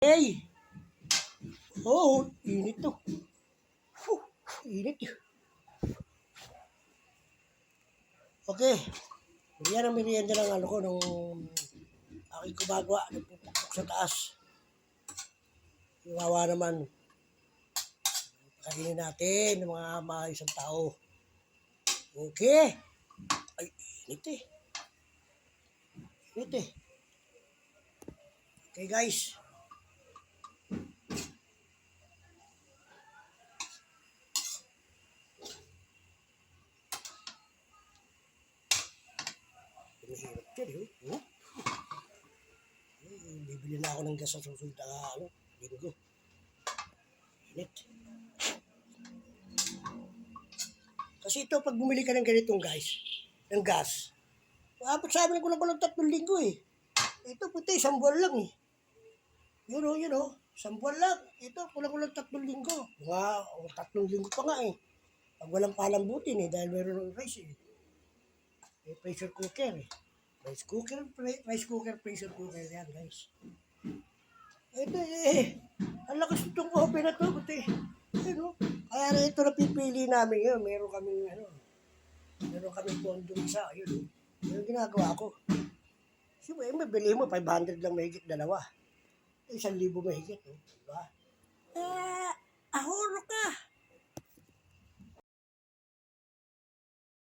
Hey! Oh, init to. Whew, init yun. Okay. Yan ang merienda ng ano ko nung aking gumagawa ng pupukpok sa taas. Iwawa naman. Pakainin natin ng mga maayos ang tao. Okay. Ay, init eh. Init eh. Okay guys. Hirap yan eh. Oh. Eh, Bibili na ako ng gas sa susunod na ano, linggo. Init. Kasi ito, pag bumili ka ng ganitong guys, ng gas, maabot sa amin ko ko lang tatlong linggo eh. Ito puti, isang buwan lang eh. Yun o, yun o. Isang buwan lang. Ito, kulang kulang tatlong linggo. Mga o, tatlong linggo pa nga eh. Pag walang palambutin eh, dahil meron ng rice eh. May pressure cooker eh. Rice cooker, rice cooker, pressure cooker yan guys. Ito eh, ang lakas itong oven na to, puti. Ano? Kaya na ito na pipili namin yun. Meron kaming ano, meron kaming pondo isa, yun. Yun ginagawa ko. Siyempre, mabili mo, 500 lang mahigit dalawa. Isang libo mahigit, oh. diba? Eh, ahoro ka.